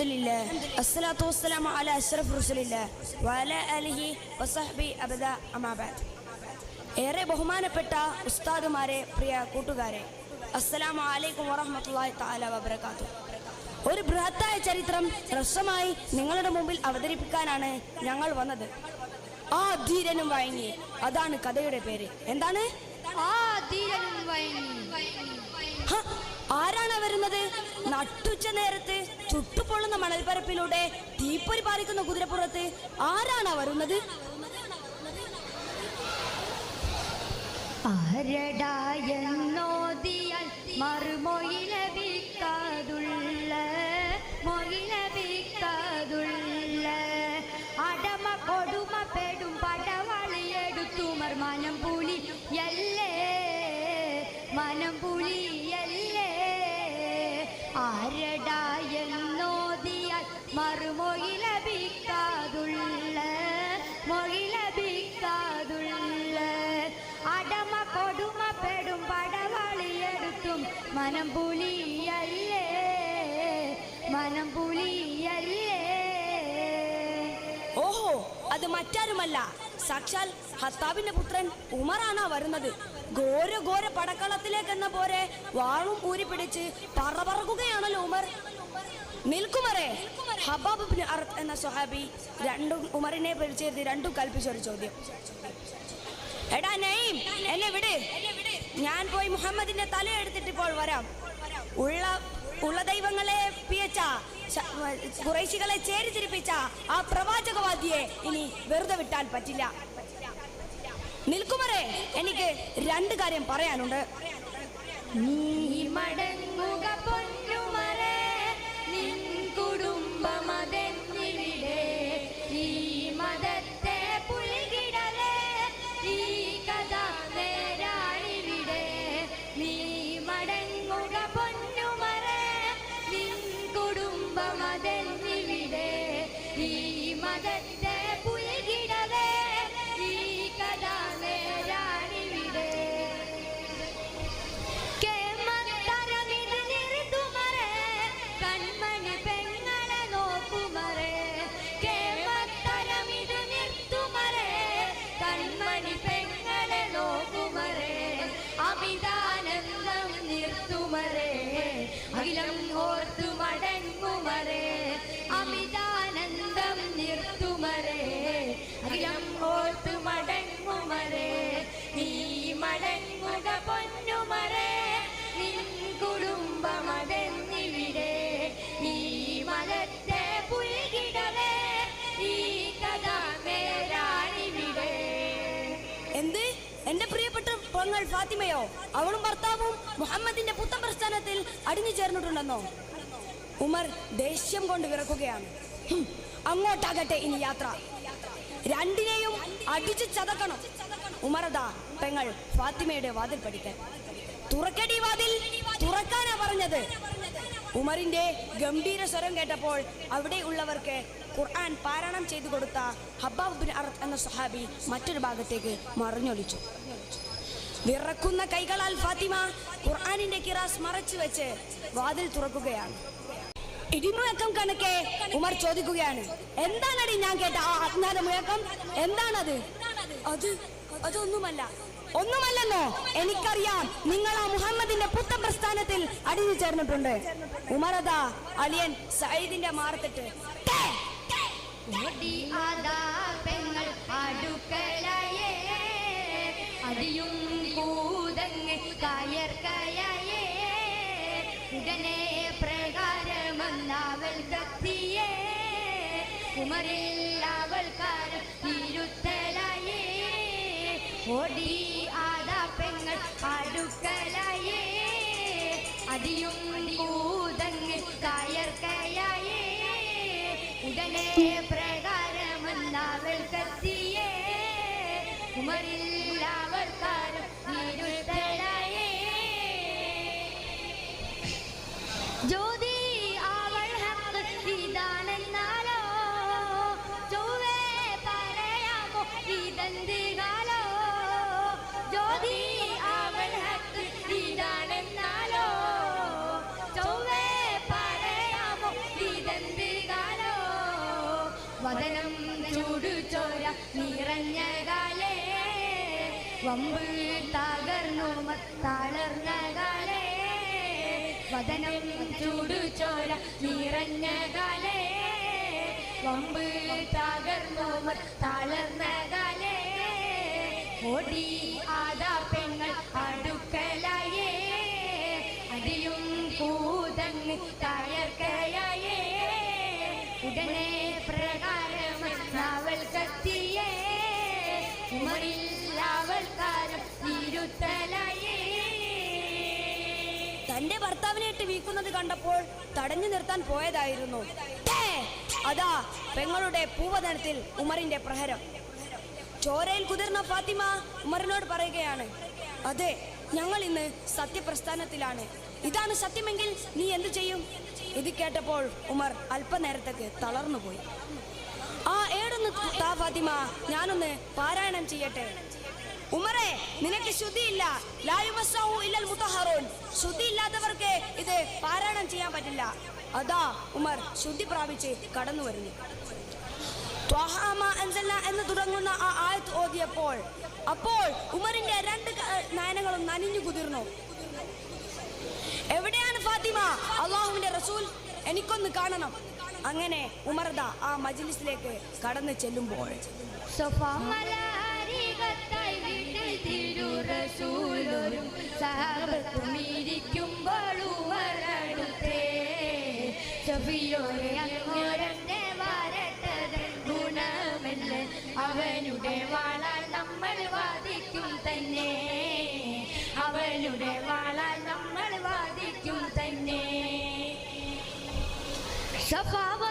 لله الصلاة والسلام على أشرف رسول الله وعلى آله وصحبه أبدا أما بعد ഏറെ ബഹുമാനപ്പെട്ട ഉസ്താദുമാരെ പ്രിയ കൂട്ടുകാരെ അസ്സലാമു അലൈക്കും വറഹ്മത്തുള്ളാഹി തആല വബറകാത്തു ഒരു ബൃഹത്തായ ചരിത്രം ഹ്രസ്വമായി നിങ്ങളുടെ മുമ്പിൽ അവതരിപ്പിക്കാനാണ് ഞങ്ങൾ വന്നത് ആ ധീരനും വഴങ്ങി അതാണ് കഥയുടെ പേര് എന്താണ് ആ ധീരനും വഴങ്ങി ഹ, ആരാണ് വരുന്നത് നട്ടുച്ച നേരത്ത് ചുട്ടുപൊള്ളുന്ന മണൽപ്പരപ്പിലൂടെ തീപ്പൊരി പാറിക്കുന്ന കുതിരപ്പുറത്ത് ആരാണ് വരുന്നത്? ആരടായെന്നോദിയാൽ മറുമൊയിലവിക്കാതുള്ള മൊയിലവിക്കാതുള്ള അടമ കൊടുമ പെടും പടവളിയെടുത്തുമർ മനം പുലി എല്ലേ മനം പുലിയല്ലേ ആരടായെന്നോദിയാൽ മനം പുലിയല്ലേ മനം പുലിയല്ലേ ഓഹോ അത് മറ്റാരുമല്ല. സാക്ഷാൽ ഹത്താബിന്റെ പുത്രൻ ഉമറാണ് വരുന്നത്. ഘോര ഘോര പടക്കളത്തിലേക്ക് എന്ന പോരെ വാളും ഊരി പിടിച്ച് പറപറക്കുകയാണല്ലോ ഉമർ. നിൽക്കുമറേ ഹബാബ് അർത്ത് എന്ന സ്വഹാബി രണ്ടും ഉമറിനെ പരിചയത്തി രണ്ടും കൽപ്പിച്ചൊരു ചോദ്യം. എടാ നൈം എന്നെ വിട്. ഞാൻ പോയി മുഹമ്മദിന്റെ തല എടുത്തിട്ട് ഇപ്പോൾ വരാം. ഉള്ള ഉള്ള ദൈവങ്ങളെ പിയച്ച കുറേശികളെ ചേരിതിരിപ്പിച്ച ആ പ്രവാചകവാദിയെ ഇനി വെറുതെ വിട്ടാൻ പറ്റില്ല. നിൽക്കുമറേ എനിക്ക് രണ്ട് കാര്യം പറയാനുണ്ട്. നീ മടങ്ങുക പൊന്നുമറേ പൊങ്ങൾ ഫാത്തിമയോ? അവളും ഭർത്താവും മുഹമ്മദിന്റെ പുത്തൻ പ്രസ്ഥാനത്തിൽ അടിഞ്ഞു ചേർന്നിട്ടുണ്ടെന്നോ? ഉമർ ദേഷ്യം കൊണ്ട് വിറക്കുകയാണ്. അങ്ങോട്ടാകട്ടെ ഇനി യാത്ര. രണ്ടിനെയും അടിച്ചു ചതക്കണം. ഉമറദാ പെങ്ങൾ ഫാത്തിമയുടെ വാതിൽ പഠിക്കാൻ തുറക്കടി വാതിൽ തുറക്കാനാ പറഞ്ഞത്. ഉമറിന്റെ ഗംഭീര സ്വരം കേട്ടപ്പോൾ അവിടെ ഉള്ളവർക്ക് ഖുർആൻ പാരായണം ചെയ്തു കൊടുത്ത ഹബ്ബാബ് ബിൻ അറത്ത് എന്ന സഹാബി മറ്റൊരു ഭാഗത്തേക്ക് മറിഞ്ഞൊലിച്ചു. വിറക്കുന്ന കൈകളാൽ ഫാത്തിമ ഖുർആാനിന്റെ കിറാസ് മറച്ചു വെച്ച് വാതിൽ തുറക്കുകയാണ്. ഇടിമുഴക്കം കണക്കെ ഉമർ ചോദിക്കുകയാണ് എന്താണടി ഞാൻ കേട്ട ആ അജ്ഞാത മുഴക്കം? എന്താണത്? അത് അതൊന്നുമല്ല. ഒന്നുമല്ലെന്നോ? എനിക്കറിയാം നിങ്ങൾ ആ മുഹമ്മദിന്റെ പുത്തൻ പ്രസ്ഥാനത്തിൽ അടിഞ്ഞു ചേർന്നിട്ടുണ്ട് ഉമറദാ അളിയൻ സയ്യിദിന്റെ മാർത്തിട്ട്. പെങ്ങൾ ഉടനെ പ്രകാരമെന്നവൾ കത്തിയേ. കുമരിൽ അവൾ കാരം ഇരുത്തലയേ ഓടി ആദാ പെങ്ങൾ അടുക്കളയേ അടിയും വമ്പ് തകർന്നു തളർന്ന കാലേ വദനം ചൂടു ചോര നിറഞ്ഞ കാലേ വമ്പ് തകർന്നു തളർന്ന കാലേ ഓടി ആദാ പെങ്ങൾ അടുക്കലായേ അടിയും കൂതങ്ങ് തയർക്കയായേ ഉടനെ ഭർത്താവിനെ കണ്ടപ്പോൾ തടഞ്ഞു നിർത്താൻ പോയതായിരുന്നു! അതാ പെങ്ങളുടെ പൂവതനത്തിൽ ഉമറിന്റെ പ്രഹരം. ചോരയിൽ കുതിർന്ന ഫാത്തിമ ഉമറിനോട് പറയുകയാണ് അതെ ഞങ്ങൾ ഇന്ന് സത്യപ്രസ്ഥാനത്തിലാണ്. ഇതാണ് സത്യമെങ്കിൽ നീ എന്തു ചെയ്യും? ഇത് കേട്ടപ്പോൾ ഉമർ അല്പനേരത്തേക്ക് തളർന്നുപോയി. ആ ഏടൊന്ന് താ ഫാത്തിമ ഞാനൊന്ന് പാരായണം ചെയ്യട്ടെ? ഉമറെ നിനക്ക് ശുദ്ധിയില്ല ലായുമസ്സാവു ഇല്ലൽ മുത്തഹറൂൻ. ശുദ്ധിയില്ലാത്തവർക്ക് ഇത് പാരായണം ചെയ്യാൻ പറ്റില്ല. അതാ ഉമർ ശുദ്ധി പ്രാപിച്ച് കടന്നു വരുന്നു. എന്ന് തുടങ്ങുന്ന ആ ആയത്ത് ഓതിയപ്പോൾ അപ്പോൾ ഉമറിന്റെ രണ്ട് നയനങ്ങളും നനിഞ്ഞു കുതിർന്നു. എവിടെയാണ് ഫാത്തിമ? അള്ളാഹുവിന്റെ റസൂൽ എനിക്കൊന്ന് കാണണം. അങ്ങനെ ഉമർദ ആ മജ്ലിസിലേക്ക് കടന്നു ചെല്ലുമ്പോൾ. വീട്ടിൽ തിരുറസൂലൊരും സഹബത്തും ഇരിക്കുമ്പോൾ ഉമറടുത്തേ സഫിയോരെ അങ്ങോരന്റെ വരട്ടത് ഗുണമെന്ന് അവനുടെ വാളാൽ നമ്മൾ വാദിക്കും തന്നെ. അവനുടെ വാളാൽ നമ്മൾ വാദിക്കും തന്നെ. സ്വഭാവത്തമാണം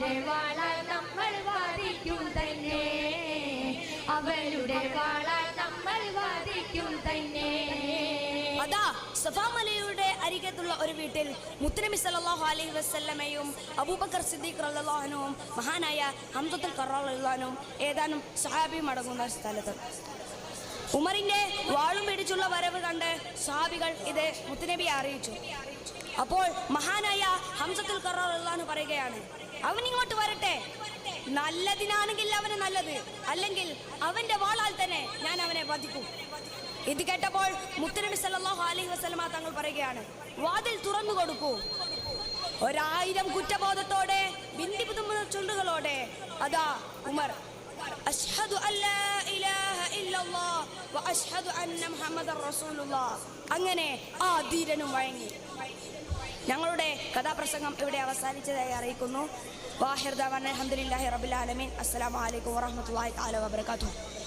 അവനുടെ വാളാൽ നമ്മൾ വാദിക്കും തന്നെ. അവരുടെ വാളാൽ നമ്മൾ വാദിക്കും തന്നെ. അതാ സഫാമലയുടെ അരികത്തുള്ള ഒരു വീട്ടിൽ മുത്തനബി സല്ലാഹു അലൈഹി വസ്ല്ലമയും അബൂബക്കർ സിദ്ദീഖ് റളിയല്ലാഹുനും മഹാനായ ഹംസത്തുൽ കറാനും ഏതാനും സഹാബിയും അടങ്ങുന്ന സ്ഥലത്ത്. ഉമറിന്റെ വാളും പിടിച്ചുള്ള വരവ് കണ്ട് സഹാബികൾ ഇത് മുത്തനബിയെ അറിയിച്ചു. അപ്പോൾ മഹാനായ ഹംസത്തുൽ കറാൻ പറയുകയാണ് അവൻ ഇങ്ങോട്ട് വരട്ടെ. നല്ലതിനാണെങ്കിൽ അവന് നല്ലത്. അല്ലെങ്കിൽ അവന്റെ വാളാൽ തന്നെ ഞാൻ അവനെ വധിക്കും. ഇത് കേട്ടപ്പോൾ മുത്തനബി സല്ലാഹു അലൈഹി വസല്ലമ തങ്ങൾ പറയുകയാണ് വാതിൽ തുറന്നു കൊടുക്കൂ. ഒരായിരം കുറ്റബോധത്തോടെ ബിന്ദി പുതുമുന്ന ചുണ്ടുകളോടെ അതാ ഉമർ. അഷ്ഹദു ഇല്ലല്ലാഹ് വ അഷ്ഹദു അങ്ങനെ ആ ധീരനും വഴങ്ങി ഞങ്ങളുടെ കഥാപ്രസംഗം ഇവിടെ അവസാനിച്ചതായി അറിയിക്കുന്നു. വാഹിർദാൻ അലഹദില്ലാഹി റബുലാലമീൻ അസ്സലാമു അലൈക്കും വറഹ്മത്തുള്ളാഹി തആല വബറകാതുഹു.